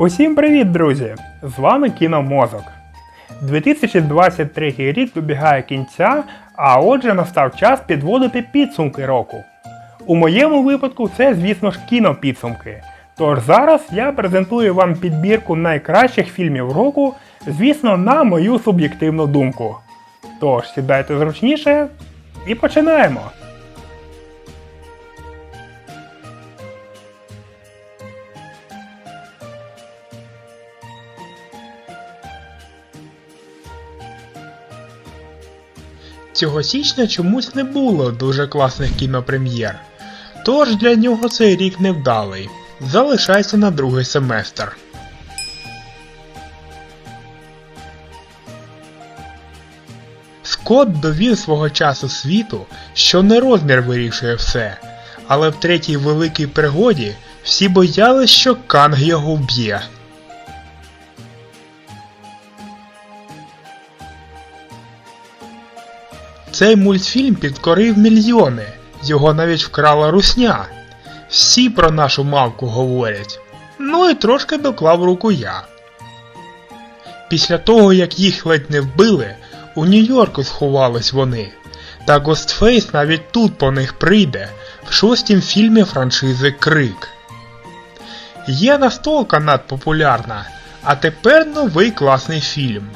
Усім привіт, друзі! З вами Кіномозок. 2023 рік добігає кінця, а отже настав час підводити підсумки року. У моєму випадку це, звісно ж, кінопідсумки. Тож зараз я презентую вам підбірку найкращих фільмів року, звісно, на мою суб'єктивну думку. Тож сідайте зручніше і починаємо! Цього січня чомусь не було дуже класних кінопрем'єр. Тож для нього цей рік невдалий. Залишайся на другий семестр. Скотт довів свого часу світу, що не розмір вирішує все, але в третій великій пригоді всі боялись, що Канг його вб'є. Цей мультфільм підкорив мільйони, його навіть вкрала русня. Всі про нашу мавку говорять. Ну і трошки доклав руку я. Після того, як їх ледь не вбили, у Нью-Йорку сховались вони. Та Гостфейс навіть тут по них прийде в шостім фільмі франшизи Крик. Є настолка надпопулярна, а тепер новий класний фільм.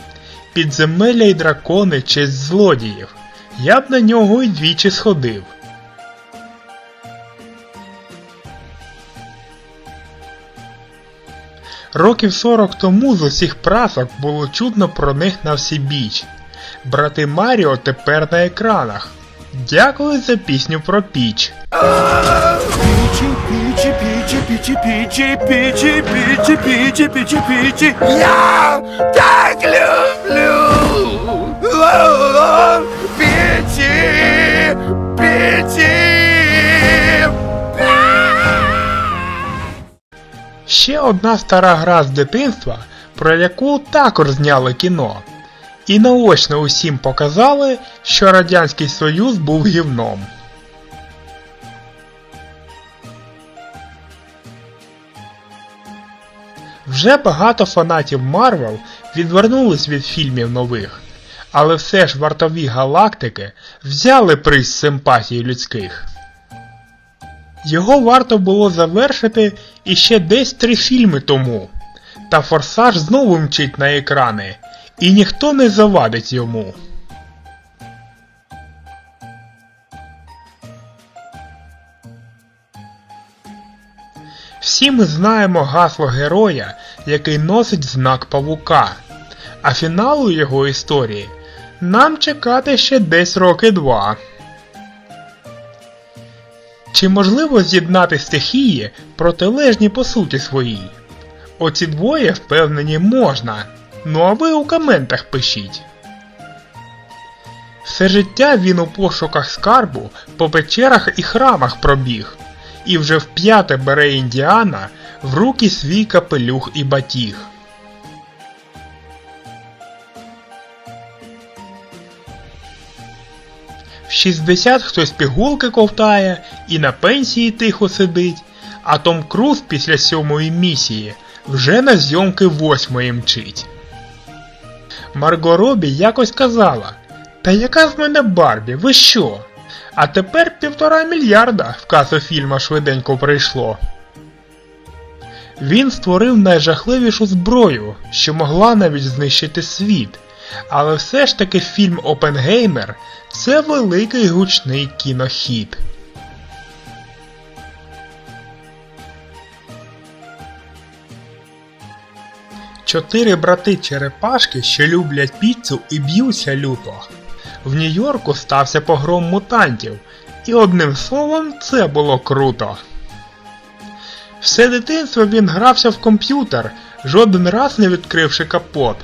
Підземелля й дракони честь злодіїв. Я б на нього й двічі сходив. Років 40 тому з усіх прасок було чутно про них на всі біч. Брати Маріо тепер на екранах. Дякую за пісню про піч. Пичи, пичи, пичи, пичи, пичи, пичи, пичи, пичи, пичи, пичи. Я так люблю. Ще одна стара гра з дитинства, про яку також зняли кіно. І наочно усім показали, що Радянський Союз був гівном. Вже багато фанатів Марвел відвернулись від фільмів нових, але все ж вартові галактики взяли приз симпатії людських. Його варто було завершити іще десь три фільми тому. Та форсаж знову мчить на екрани, і ніхто не завадить йому. Всі ми знаємо гасло героя, який носить знак павука, а фіналу його історії нам чекати ще десь роки два. Чи можливо з'єднати стихії протилежні по суті своїй? Оці двоє впевнені можна. Ну а ви у коментах пишіть. Все життя він у пошуках скарбу по печерах і храмах пробіг, і вже вп'яте бере індіана в руки свій капелюх і батіг. В 60 хтось пігулки ковтає і на пенсії тихо сидить, а Том Круз після сьомої місії вже на зйомки восьмої мчить. Марго Робі якось казала, та яка з мене Барбі, ви що? А тепер півтора мільярда в касу фільма швиденько прийшло. Він створив найжахливішу зброю, що могла навіть знищити світ. Але все ж таки фільм Опенгеймер це великий гучний кінохід. Чотири брати черепашки, що люблять піцу і б'ються люто. В Нью-Йорку стався погром мутантів, і одним словом це було круто. Все дитинство він грався в комп'ютер, жоден раз не відкривши капот.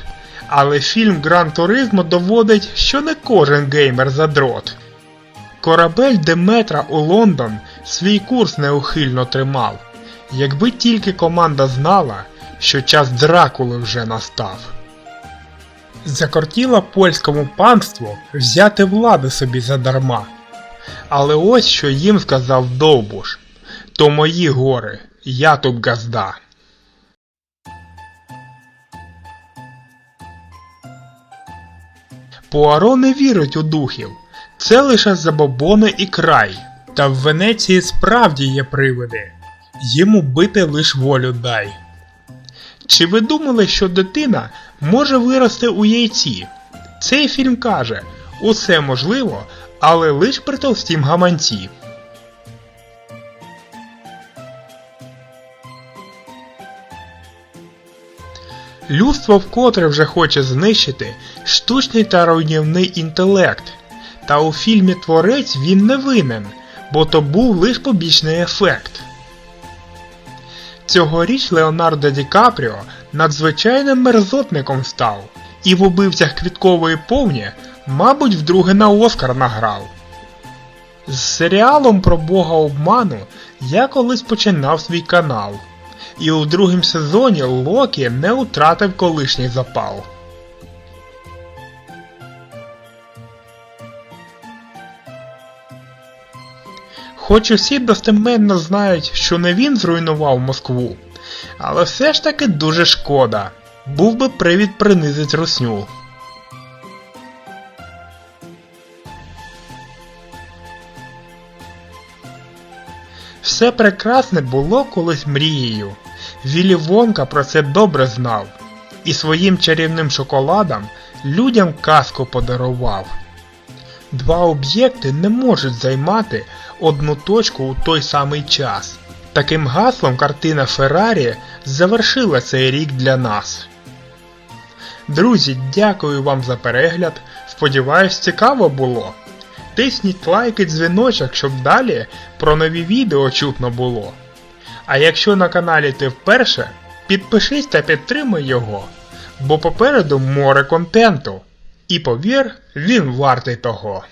Але фільм Гран Туризмо доводить, що не кожен геймер задрот. Корабель Деметра у Лондон свій курс неухильно тримав, якби тільки команда знала, що час Дракули вже настав. Закортіло польському панству взяти влади собі задарма. Але ось що їм сказав Довбуш то мої гори, я тут газда. Пуаро не вірить у духів. Це лише забобони і край. Та в Венеції справді є привиди. Йому бити лиш волю дай. Чи ви думали, що дитина може вирости у яйці? Цей фільм каже: усе можливо, але лиш при товстім гаманці. Людство вкотре вже хоче знищити штучний та руйнівний інтелект. Та у фільмі Творець він не винен, бо то був лише побічний ефект. Цьогоріч Леонардо Ді Капріо надзвичайним мерзотником став, і в убивцях квіткової повні, мабуть, вдруге на Оскар награв. З серіалом про бога обману я колись починав свій канал, і у другому сезоні Локі не втратив колишній запал. Хоч усі достеменно знають, що не він зруйнував Москву, але все ж таки дуже шкода. Був би привід принизить русню. Все прекрасне було колись мрією. Віллі Вонка про це добре знав, і своїм чарівним шоколадам людям казку подарував. Два об'єкти не можуть займати одну точку у той самий час. Таким гаслом картина Феррарі завершила цей рік для нас. Друзі, дякую вам за перегляд. Сподіваюсь, цікаво було. Тисніть лайк і дзвіночок, щоб далі про нові відео чутно було. А якщо на каналі ти вперше, підпишись та підтримай його, бо попереду море контенту. І повір, він вартий того.